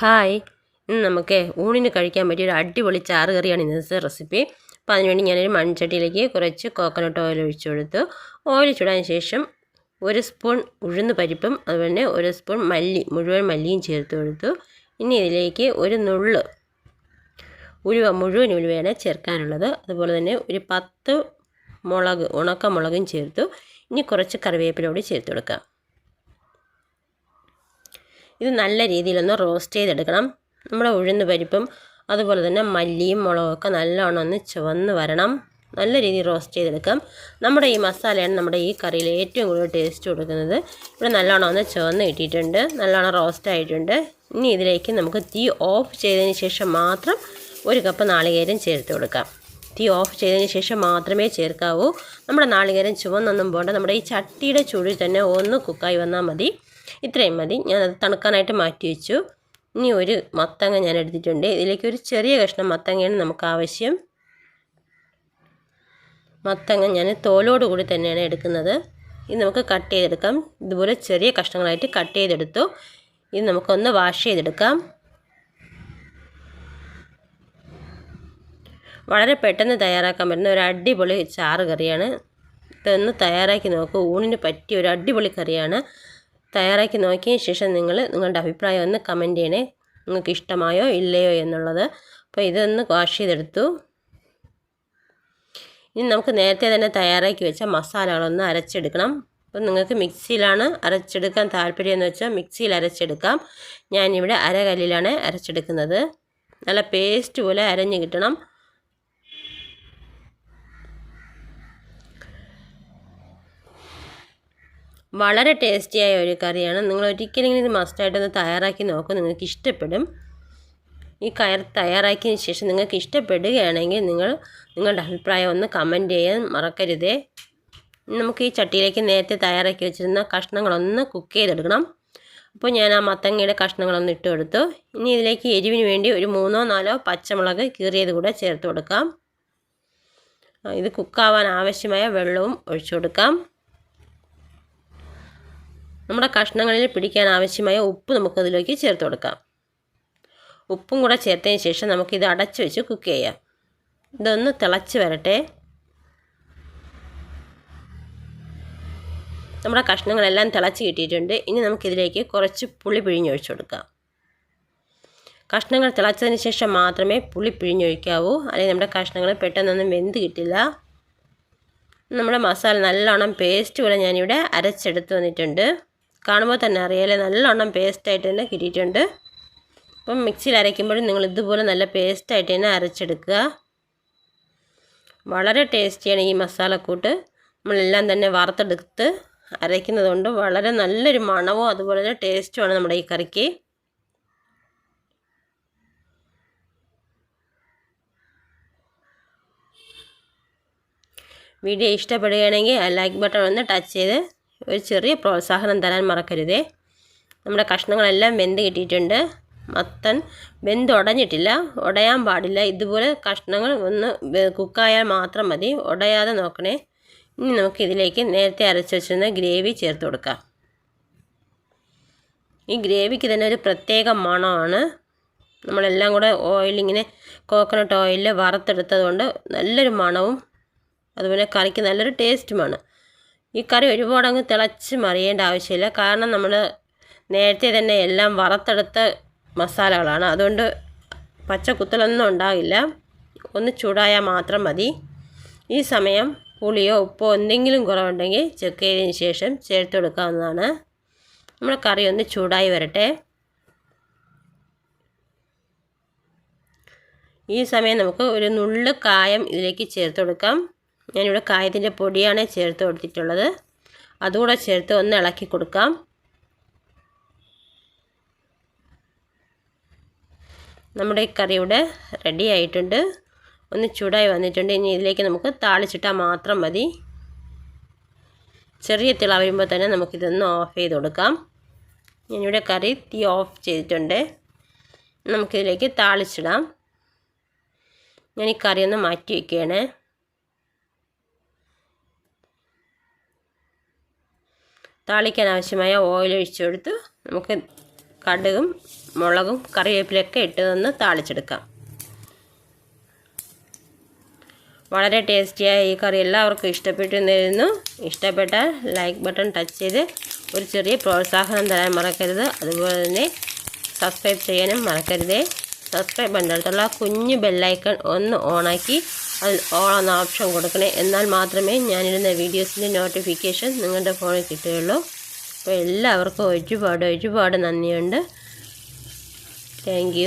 Hi. ഇന്ന് നമുക്ക് ഊണിന് കഴിക്കാൻ പറ്റിയ ഒരു അടിപൊളി ചാറ് കറിയാണ് ഇന്നത്തെ റെസിപ്പി. അപ്പോൾ അതിനുവേണ്ടി ഞാനൊരു മൺചട്ടിയിലേക്ക് കുറച്ച് കോക്കനട്ട് ഓയിൽ ഒഴിച്ചു കൊടുത്തു. ഓയിൽ ചൂടാൻ ശേഷം ഒരു സ്പൂൺ ഉഴുന്ന് പരിപ്പും അതുപോലെ തന്നെ ഒരു സ്പൂൺ മല്ലി മുഴുവൻ മല്ലിയും ചേർത്ത് കൊടുത്തു. ഇനി ഇതിലേക്ക് ഒരു നുള്ള് ഉലുവ മുഴുവൻ ഉലുവയാണ് ചേർക്കാനുള്ളത്. അതുപോലെ തന്നെ ഒരു പത്ത് മുളക് ഉണക്ക മുളകും ചേർത്തു. ഇനി കുറച്ച് കറിവേപ്പിലോട് ചേർത്ത് കൊടുക്കാം. ഇത് നല്ല രീതിയിലൊന്ന് റോസ്റ്റ് ചെയ്തെടുക്കണം. നമ്മുടെ ഉഴുന്ന് പരിപ്പും അതുപോലെ തന്നെ മല്ലിയും മുളകൊക്കെ നല്ലോണം ഒന്ന് ചുവന്ന് വരണം. നല്ല രീതിയിൽ റോസ്റ്റ് ചെയ്തെടുക്കാം. നമ്മുടെ ഈ മസാലയാണ് നമ്മുടെ ഈ കറിയിൽ ഏറ്റവും കൂടുതൽ ടേസ്റ്റ് കൊടുക്കുന്നത്. ഇവിടെ നല്ലോണം ഒന്ന് ചുവന്ന് കിട്ടിയിട്ടുണ്ട്. നല്ലോണം റോസ്റ്റ് ആയിട്ടുണ്ട്. ഇനി ഇതിലേക്ക് നമുക്ക് തീ ഓഫ് ചെയ്തതിന് ശേഷം മാത്രം ഒരു കപ്പ് നാളികേരം ചേർത്ത് കൊടുക്കാം. തീ ഓഫ് ചെയ്തതിന് ശേഷം മാത്രമേ ചേർക്കാവൂ. നമ്മുടെ നാളികേരം ചുവന്നൊന്നും പോകണ്ട നമ്മുടെ ഈ ചട്ടിയുടെ ചൂടിൽ തന്നെ ഒന്ന് കുക്കായി വന്നാൽ മതി. ഇത്രയും മതി. ഞാനത് തണുക്കാനായിട്ട് മാറ്റി വെച്ചു. ഇനി ഒരു മത്തങ്ങ ഞാൻ എടുത്തിട്ടുണ്ട്. ഇതിലേക്ക് ഒരു ചെറിയ കഷ്ണം മത്തങ്ങയാണ് നമുക്ക് ആവശ്യം. മത്തങ്ങ ഞാൻ തോലോട് കൂടി തന്നെയാണ് എടുക്കുന്നത്. ഇത് നമുക്ക് കട്ട് ചെയ്തെടുക്കാം. ഇതുപോലെ ചെറിയ കഷ്ണങ്ങളായിട്ട് കട്ട് ചെയ്തെടുത്തു. ഇത് നമുക്കൊന്ന് വാഷ് ചെയ്തെടുക്കാം. വളരെ പെട്ടെന്ന് തയ്യാറാക്കാൻ പറ്റുന്ന ഒരു അടിപൊളി ചാറ് കറിയാണ്. ഇതൊന്ന് തയ്യാറാക്കി നോക്കൂ. ഊണിന് പറ്റിയ ഒരു അടിപൊളി കറിയാണ്. തയ്യാറാക്കി നോക്കിയ ശേഷം നിങ്ങൾ നിങ്ങളുടെ അഭിപ്രായം ഒന്ന് കമന്റ് ചെയ്യണേ. നിങ്ങൾക്ക് ഇഷ്ടമായോ ഇല്ലയോ എന്നുള്ളത്. അപ്പോൾ ഇതൊന്ന് വാഷ് ചെയ്തെടുത്തു. ഇനി നമുക്ക് നേരത്തെ തന്നെ തയ്യാറാക്കി വെച്ച മസാലകളൊന്ന് അരച്ചെടുക്കണം. അപ്പം നിങ്ങൾക്ക് മിക്സിയിലാണ് അരച്ചെടുക്കാൻ താല്പര്യം എന്ന് വെച്ചാൽ മിക്സിയിൽ അരച്ചെടുക്കാം. ഞാനിവിടെ അരകല്ലിലാണ് അരച്ചെടുക്കുന്നത്. നല്ല പേസ്റ്റ് പോലെ അരഞ്ഞ് കിട്ടണം. വളരെ ടേസ്റ്റിയായ ഒരു കറിയാണ്. നിങ്ങൾ ഒരിക്കലെങ്കിലും ഇത് മസ്റ്റായിട്ടൊന്ന് തയ്യാറാക്കി നോക്കും. നിങ്ങൾക്ക് ഇഷ്ടപ്പെടും. ഈ കയർ തയ്യാറാക്കിയതിന് ശേഷം നിങ്ങൾക്ക് ഇഷ്ടപ്പെടുകയാണെങ്കിൽ നിങ്ങൾ നിങ്ങളുടെ അഭിപ്രായം ഒന്ന് കമന്റ് ചെയ്യാൻ മറക്കരുതേ. നമുക്ക് ഈ ചട്ടിയിലേക്ക് നേരത്തെ തയ്യാറാക്കി വെച്ചിരുന്ന കഷ്ണങ്ങളൊന്ന് കുക്ക് ചെയ്തെടുക്കണം. അപ്പോൾ ഞാൻ ആ മത്തങ്ങയുടെ കഷ്ണങ്ങളൊന്ന് ഇട്ട് കൊടുത്തു. ഇനി ഇതിലേക്ക് എരിവിന് വേണ്ടി ഒരു മൂന്നോ നാലോ പച്ചമുളക് കീറിയത് കൂടെ ചേർത്ത് കൊടുക്കാം. ഇത് കുക്കാവാൻ ആവശ്യമായ വെള്ളവും ഒഴിച്ചു കൊടുക്കാം. നമ്മുടെ കഷ്ണങ്ങളിൽ പിടിക്കാൻ ആവശ്യമായ ഉപ്പ് നമുക്ക് അതിലേക്ക് ചേർത്ത് കൊടുക്കാം. ഉപ്പും കൂടെ ചേർത്തതിന് ശേഷം നമുക്കിത് അടച്ച് വെച്ച് കുക്ക് ചെയ്യാം. ഇതൊന്ന് തിളച്ച് വരട്ടെ. നമ്മുടെ കഷ്ണങ്ങളെല്ലാം തിളച്ച് കിട്ടിയിട്ടുണ്ട്. ഇനി നമുക്കിതിലേക്ക് കുറച്ച് പുളി പിഴിഞ്ഞൊഴിച്ച് കൊടുക്കാം. കഷ്ണങ്ങൾ തിളച്ചതിന് ശേഷം മാത്രമേ പുളി പിഴിഞ്ഞൊഴിക്കാവൂ. അല്ലെങ്കിൽ നമ്മുടെ കഷ്ണങ്ങൾ പെട്ടെന്നൊന്നും വെന്ത് കിട്ടില്ല. നമ്മുടെ മസാല നല്ലോണം പേസ്റ്റ് പോലെ ഞാനിവിടെ അരച്ചെടുത്ത് വന്നിട്ടുണ്ട്. കാണുമ്പോൾ തന്നെ അറിയാലേ നല്ലോണം പേസ്റ്റായിട്ട് തന്നെ കിട്ടിയിട്ടുണ്ട്. അപ്പം മിക്സിയിൽ അരയ്ക്കുമ്പോഴും നിങ്ങൾ ഇതുപോലെ നല്ല പേസ്റ്റായിട്ട് തന്നെ അരച്ചെടുക്കുക. വളരെ ടേസ്റ്റിയാണ് ഈ മസാലക്കൂട്ട്. നമ്മളെല്ലാം തന്നെ വറുത്തെടുത്ത് അരയ്ക്കുന്നത് കൊണ്ട് വളരെ നല്ലൊരു മണവും അതുപോലെ തന്നെ ടേസ്റ്റുമാണ് നമ്മുടെ ഈ കറിക്ക്. വീഡിയോ ഇഷ്ടപ്പെടുകയാണെങ്കിൽ ആ ലൈക്ക് ബട്ടൺ ഒന്ന് ടച്ച് ചെയ്ത് ഒരു ചെറിയ പ്രോത്സാഹനം തരാൻ മറക്കരുതേ. നമ്മുടെ കഷ്ണങ്ങളെല്ലാം വെന്ത് കിട്ടിയിട്ടുണ്ട്. മത്തൻ വെന്ത് ഉടഞ്ഞിട്ടില്ല. ഉടയാൻ പാടില്ല. ഇതുപോലെ കഷ്ണങ്ങൾ ഒന്ന് കുക്കായാൽ മാത്രം മതി. ഉടയാതെ നോക്കണേ. ഇനി നമുക്ക് ഇതിലേക്ക് നേരത്തെ അരച്ച് വെച്ചിരുന്ന ഗ്രേവി ചേർത്ത് കൊടുക്കാം. ഈ ഗ്രേവിക്ക് തന്നെ ഒരു പ്രത്യേക മണമാണ്. നമ്മളെല്ലാം കൂടെ ഓയിലിങ്ങനെ കോക്കനട്ട് ഓയിലിൽ വറുത്തെടുത്തത് കൊണ്ട് നല്ലൊരു മണവും അതുപോലെ കറിക്ക് നല്ലൊരു ടേസ്റ്റുമാണ്. ഈ കറി ഒരുപാട് അങ്ങ് തിളച്ച് മറിയേണ്ട ആവശ്യമില്ല. കാരണം നമ്മൾ നേരത്തെ തന്നെ എല്ലാം വറുത്തെടുത്ത മസാലകളാണ്. അതുകൊണ്ട് പച്ച കുത്തലൊന്നും ഉണ്ടാകില്ല. ഒന്ന് ചൂടായാൽ മാത്രം മതി. ഈ സമയം പുളിയോ ഉപ്പോ എന്തെങ്കിലും കുറവുണ്ടെങ്കിൽ ചെക്ക് ചെയ്തതിന് ശേഷം ചേർത്ത് കൊടുക്കാവുന്നതാണ്. നമ്മുടെ കറി ഒന്ന് ചൂടായി വരട്ടെ. ഈ സമയം നമുക്ക് ഒരു നുള്ളു കായം ഇതിലേക്ക് ചേർത്ത് കൊടുക്കാം. ഞാനിവിടെ കായത്തിന്റെ പൊടിയാണ് ചേർത്ത് കൊടുത്തിട്ടുള്ളത്. അതുകൂടെ ചേർത്ത് ഒന്ന് ഇളക്കി കൊടുക്കാം. നമ്മുടെ ഈ കറി ഇവിടെ റെഡി ആയിട്ടുണ്ട്. ഒന്ന് ചൂടായി വന്നിട്ടുണ്ട്. ഇനി ഇതിലേക്ക് നമുക്ക് താളിച്ചിട്ടാൽ മാത്രം മതി. ചെറിയ തിള വരുമ്പോൾ തന്നെ നമുക്കിതൊന്ന് ഓഫ് ചെയ്ത് കൊടുക്കാം. ഞാനിവിടെ കറി തീ ഓഫ് ചെയ്തിട്ടുണ്ട്. നമുക്കിതിലേക്ക് താളിച്ചിടാം. ഞാൻ ഈ കറിയൊന്ന് മാറ്റി വയ്ക്കുകയാണ് താളിക്കാൻ ആവശ്യമായ ഓയിൽ ഒഴിച്ചു കൊടുത്ത് നമുക്ക് കടുകും മുളകും കറിവേപ്പിലൊക്കെ ഇട്ട് ഒന്ന് താളിച്ചെടുക്കാം. വളരെ ടേസ്റ്റിയായ ഈ കറി എല്ലാവർക്കും ഇഷ്ടപ്പെട്ടു എന്നിരുന്നു ഇഷ്ടപ്പെട്ടാൽ ലൈക്ക് ബട്ടൺ ടച്ച് ചെയ്ത് ഒരു ചെറിയ പ്രോത്സാഹനം തരാൻ മറക്കരുത്. അതുപോലെ തന്നെ സബ്സ്ക്രൈബ് ചെയ്യാനും മറക്കരുതേ. സബ്സ്ക്രൈബ് ബണ്ടടുത്തുള്ള കുഞ്ഞു ബെല്ലൈക്കൺ ഒന്ന് ഓണാക്കി ഓൾ എന്ന ഓപ്ഷൻ കൊടുക്കണേ. എന്നാൽ മാത്രമേ ഞാനിടുന്ന വീഡിയോസിന്റെ നോട്ടിഫിക്കേഷൻ നിങ്ങളുടെ ഫോണിൽ കിട്ടുകയുള്ളൂ. അപ്പോൾ എല്ലാവർക്കും ഒരുപാട് ഒരുപാട് നന്ദിയുണ്ട്. താങ്ക്